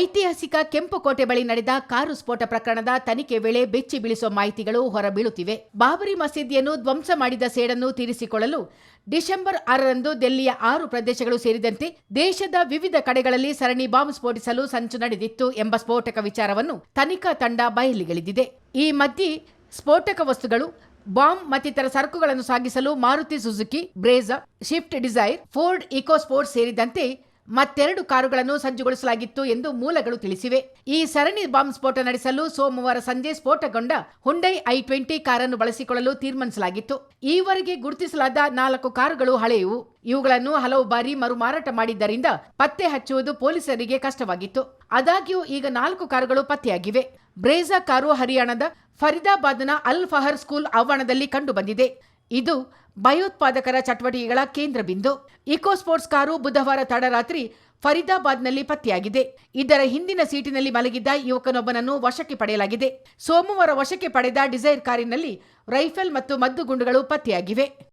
ಐತಿಹಾಸಿಕ ಕೆಂಪುಕೋಟೆ ಬಳಿ ನಡೆದ ಕಾರು ಸ್ಫೋಟ ಪ್ರಕರಣದ ತನಿಖೆ ವೇಳೆ ಬೆಚ್ಚಿ ಬೀಳಿಸುವ ಮಾಹಿತಿಗಳು ಹೊರಬೀಳುತ್ತಿವೆ. ಬಾಬರಿ ಮಸೀದಿಯನ್ನು ಧ್ವಂಸ ಮಾಡಿದ ಸೇಡನ್ನು ತೀರಿಸಿಕೊಳ್ಳಲು ಡಿಸೆಂಬರ್ ಆರರಂದು ದೆಲ್ಲಿಯ ಆರು ಪ್ರದೇಶಗಳು ಸೇರಿದಂತೆ ದೇಶದ ವಿವಿಧ ಕಡೆಗಳಲ್ಲಿ ಸರಣಿ ಬಾಂಬ್ ಸ್ಫೋಟಿಸಲು ಸಂಚು ನಡೆದಿತ್ತು ಎಂಬ ಸ್ಫೋಟಕ ವಿಚಾರವನ್ನು ತನಿಖಾ ತಂಡ ಬಯಲಿಗೆಳೆದಿದೆ. ಈ ಮಧ್ಯೆ ಸ್ಫೋಟಕ ವಸ್ತುಗಳು, ಬಾಂಬ್ ಮತ್ತಿತರ ಸರಕುಗಳನ್ನು ಸಾಗಿಸಲು Maruti Suzuki Brezza Swift Dzire, Ford EcoSport ಸೇರಿದಂತೆ ಮತ್ತೆರಡು ಕಾರುಗಳನ್ನು ಸಜ್ಜುಗೊಳಿಸಲಾಗಿತ್ತು ಎಂದು ಮೂಲಗಳು ತಿಳಿಸಿವೆ. ಈ ಸರಣಿ ಬಾಂಬ್ ಸ್ಫೋಟ ನಡೆಸಲು ಸೋಮವಾರ ಸಂಜೆ ಸ್ಫೋಟಗೊಂಡ ಹುಂಡೈ ಐ ಟ್ವೆಂಟಿ ಕಾರನ್ನು ಬಳಸಿಕೊಳ್ಳಲು ತೀರ್ಮಾನಿಸಲಾಗಿತ್ತು. ಈವರೆಗೆ ಗುರುತಿಸಲಾದ ನಾಲ್ಕು ಕಾರುಗಳು ಹಳೆಯವು. ಇವುಗಳನ್ನು ಹಲವು ಬಾರಿ ಮರುಮಾರಾಟ ಮಾಡಿದ್ದರಿಂದ ಪತ್ತೆ ಹಚ್ಚುವುದು ಪೊಲೀಸರಿಗೆ ಕಷ್ಟವಾಗಿತ್ತು. ಆದಾಗ್ಯೂ ಈಗ ನಾಲ್ಕು ಕಾರುಗಳು ಪತ್ತೆಯಾಗಿವೆ. ಬ್ರೇಜಾ ಕಾರು ಹರಿಯಾಣದ ಫರಿದಾಬಾದ್ನ ಅಲ್ ಫಹರ್ ಸ್ಕೂಲ್ ಆವರಣದಲ್ಲಿ ಕಂಡುಬಂದಿದೆ. ಇದು ಭಯೋತ್ಪಾದಕರ ಚಟುವಟಿಕೆಗಳ ಕೇಂದ್ರ ಬಿಂದು ಇಕೋ ಸ್ಪೋರ್ಟ್ಸ್ ಕಾರು ಬುಧವಾರ ತಡರಾತ್ರಿ ಫರೀದಾಬಾದ್ನಲ್ಲಿ ಪತ್ತೆಯಾಗಿದೆ. ಇದರ ಹಿಂದಿನ ಸೀಟಿನಲ್ಲಿ ಮಲಗಿದ್ದ ಯುವಕನೊಬ್ಬನನ್ನು ವಶಕ್ಕೆ ಪಡೆಯಲಾಗಿದೆ. ಸೋಮವಾರ ವಶಕ್ಕೆ ಪಡೆದ ಡಿಸೈರ್ ಕಾರಿನಲ್ಲಿ ರೈಫಲ್ ಮತ್ತು ಮದ್ದುಗುಂಡುಗಳು ಪತ್ತೆಯಾಗಿವೆ.